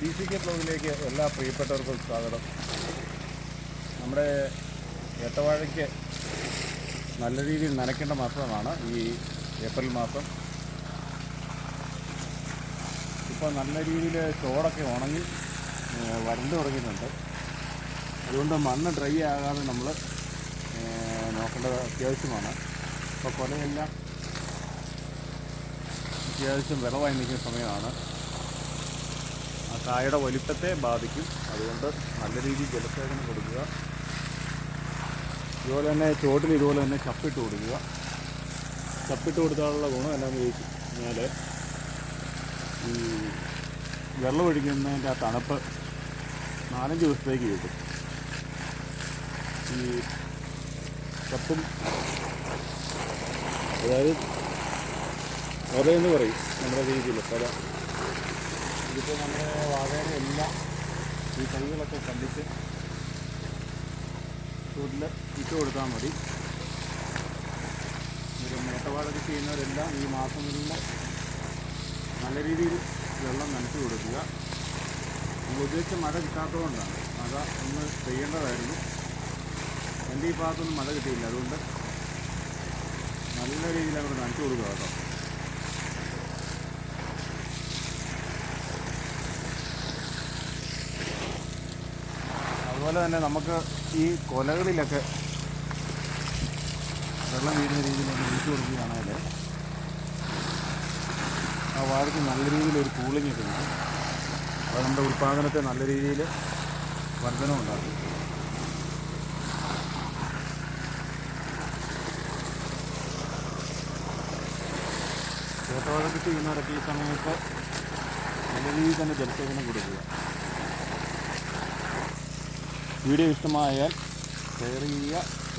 C K ബ്ലോഗിലേക്ക് എല്ലാ പ്രിയപ്പെട്ടവർക്കും സ്വാഗതം. നമ്മുടെ ഏത്തവാഴയ്ക്ക് നല്ല രീതിയിൽ നനയ്ക്കേണ്ട മാസമാണ് ഈ ഏപ്രിൽ മാസം. ഇപ്പോൾ നല്ല രീതിയിൽ ചോടൊക്കെ ഉണങ്ങി വരണ്ടു തുടങ്ങിയിട്ടുണ്ട്. അതുകൊണ്ട് മണ്ണ് ഡ്രൈ ആകാതെ നമ്മൾ നോക്കേണ്ടത് അത്യാവശ്യമാണ്. ഇപ്പോൾ കൊലയെല്ലാം അത്യാവശ്യം വിളവായി നിൽക്കുന്ന സമയമാണ്. കായയുടെ വലിപ്പത്തെ ബാധിക്കും. അതുകൊണ്ട് നല്ല രീതിയിൽ ജലസേചനം കൊടുക്കുക. ഇതുപോലെ തന്നെ ചോട്ടിൽ ഇതുപോലെ തന്നെ ചപ്പിട്ട് കൊടുക്കുക. ചപ്പിട്ട് കൊടുത്താലുള്ള ഗുണം എന്നാന്ന് ചോദിച്ചു കഴിഞ്ഞാൽ ഈ വെള്ളം ഒഴിക്കുന്നതിന്റെ ആ തണുപ്പ് നാലഞ്ച് ദിവസത്തേക്ക് കിട്ടും. ഈ ചപ്പും അതായത് ഒരേന്ന് പറയും നമ്മുടെ രീതിയിൽ പൊത ഇതിപ്പോൾ നമ്മുടെ വാഴയുടെ എല്ലാം ഈ കൈകളൊക്കെ കണ്ടിച്ച് ചൂടിൽ ഇട്ട് കൊടുത്താൽ മതി. ഒരു മേട്ടവാടൊക്കെ ചെയ്യുന്നവരെല്ലാം ഈ മാസങ്ങളിൽ നല്ല രീതിയിൽ വെള്ളം നനച്ചു കൊടുക്കുക. നമ്മൾ ഉദ്ദേശിച്ച മഴ കിട്ടാത്തതുകൊണ്ടാണ്. മഴ ഒന്ന് ചെയ്യേണ്ടതായിരുന്നു എന്റെ ഈ ഭാഗത്തൊന്നും മഴ കിട്ടിയില്ല. അതുകൊണ്ട് നല്ല രീതിയിൽ അങ്ങോട്ട് നനച്ചു കൊടുക്കുക കേട്ടോ. അതുപോലെ തന്നെ നമുക്ക് ഈ കൊലകളിലൊക്കെ വെള്ളം വീഴുന്ന രീതിയിൽ ഒന്ന് ഒഴിച്ചു കൊടുക്കുകയാണെങ്കിൽ ആ വാഴയ്ക്ക് നല്ല രീതിയിൽ ഒരു കൂളിംഗ് കിട്ടുന്നു കിട്ടും. അത് നമ്മുടെ ഉൽപ്പാദനത്തെ നല്ല രീതിയിൽ വർധനം ഉണ്ടാക്കും. ഏത്തവാഴയ്ക്ക് ചെയ്യുന്നവരൊക്കെ സമയത്ത് നല്ല രീതിയിൽ തന്നെ ജലസേചനം കൊടുക്കുക. വീഡിയോ ഇഷ്ടമായാൽ ഷെയർ ചെയ്യുക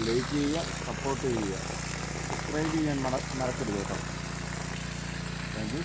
ലൈക്ക് ചെയ്യുക സപ്പോർട്ട് ചെയ്യുക. സബ്സ്ക്രൈബ് ചെയ്യാൻ മറക്കരുത് കേട്ടോ. Thank you